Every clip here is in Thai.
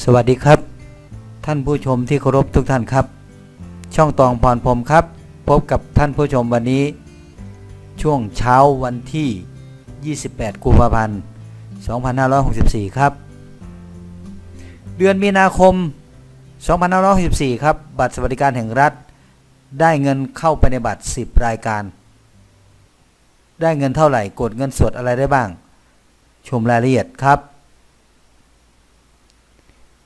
สวัสดีครับ ท่านผู้ชมที่เคารพทุกท่านครับ ช่องตองพรพรมครับ พบกับท่านผู้ชมวันนี้ ช่วงเช้าวันที่ 28 กุมภาพันธ์ 2564 ครับ เดือนมีนาคม 2564 ครับ บัตรสวัสดิการแห่งรัฐ ได้เงินเข้าไปในบัตร 10 รายการ ได้เงินเท่าไหร่ กดเงินสดอะไรได้บ้าง ชมรายละเอียดครับ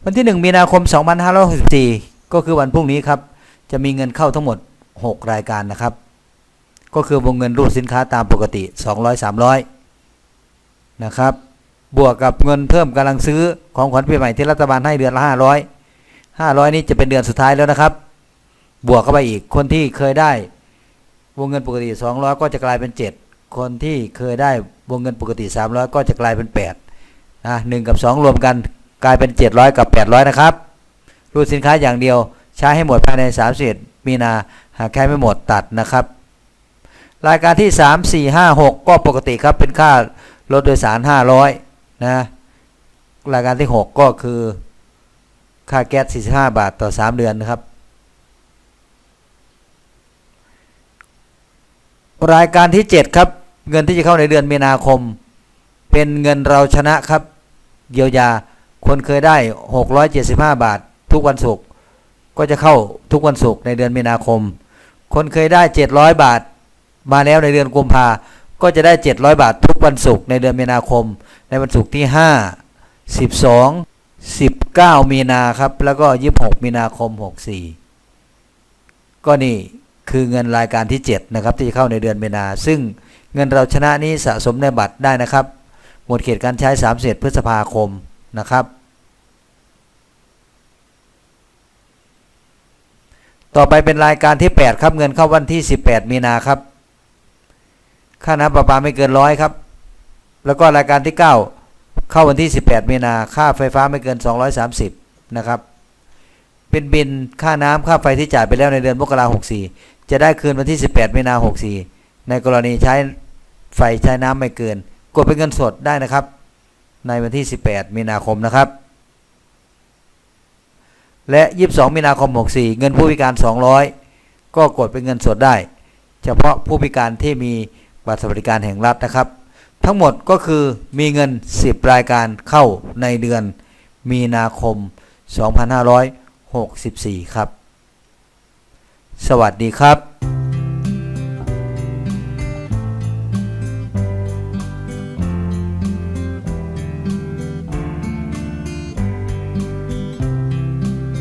วันที่ 1 มีนาคม 2564 ก็คือวันพรุ่งนี้ครับ จะมีเงินเข้าทั้งหมด 6 รายการนะครับ ก็คือวงเงินรูดสินค้าตามปกติ 200 300 นะครับ บวกกับเงินเพิ่มกำลังซื้อของขวัญปีใหม่ที่รัฐบาลให้เดือนละ 500 500 นี้จะเป็นเดือนสุดท้ายแล้วนะครับ บวกเข้าไปอีกคนที่เคยได้ วงเงินปกติ 200 ก็จะกลายเป็น 7 คนที่เคยได้วงเงินปกติ 300 ก็จะกลายเป็น8นะ1กับ 2 รวมกัน กลายเป็น 700 กับ 800 นะครับ รูดสินค้าอย่างเดียวใช้ให้หมดภายใน31มีนาหากใช้ไม่หมดตัดนะครับ รายการที่ 3 4 5 6 ก็ปกติครับเป็นค่ารถโดยสาร 500 นะ รายการที่ 6 ก็คือค่าแก๊ส 45 บาทต่อ 3 เดือนนะครับ รายการที่ 7 ครับ เงินที่จะเข้าในเดือนมีนาคม เป็นเงินเราชนะครับ เยียวยา คนเคยได้ 675 บาท ทุกวันศุกร์ก็จะเข้าทุกวันศุกร์ในเดือนมีนาคม คนเคยได้ 700 บาท มาแล้วในเดือนกุมภาก็จะได้ 700 บาท ทุกวันศุกร์ในเดือนมีนาคม ในวันศุกร์ที่ 5 12 19 มีนาครับ แล้วก็ 26 มีนาคม 64 ก็นี่คือเงินรายการที่ 7 นะครับ ที่จะเข้าในเดือนมีนา ซึ่งเงินเราชนะนี้สะสมในบัตรได้นะครับ หมดเขตการใช้ 3 เสร็จพฤษภาคม นะครับ ต่อไปเป็นรายการที่ 8 ครับเงินเข้าวันที่ 18 มีนาครับ ค่าน้ำประปาไม่เกินร้อยครับ แล้วก็รายการที่ 9 เข้าวันที่ 18 มีนาค่าไฟฟ้าไม่เกิน 230 นะครับ เป็นบินค่าน้ำค่าไฟที่จ่ายไปแล้วในเดือนมกราคม64จะได้คืนวันที่ 18 มีนา64ในกรณีใช้ไฟใช้น้ำไม่เกิน กดเป็นเงินสดได้นะครับ ในวันที่ 18 มีนาคมนะครับ และ 22 มีนาคม 64 เงินผู้พิการ 200 ก็กดเป็นเงินสดได้ เฉพาะผู้พิการที่มีบัตรสวัสดิการแห่งรัฐนะครับ ทั้งหมดก็คือมีเงิน 10 รายการเข้าในเดือนมีนาคม 2564 ครับ สวัสดีครับ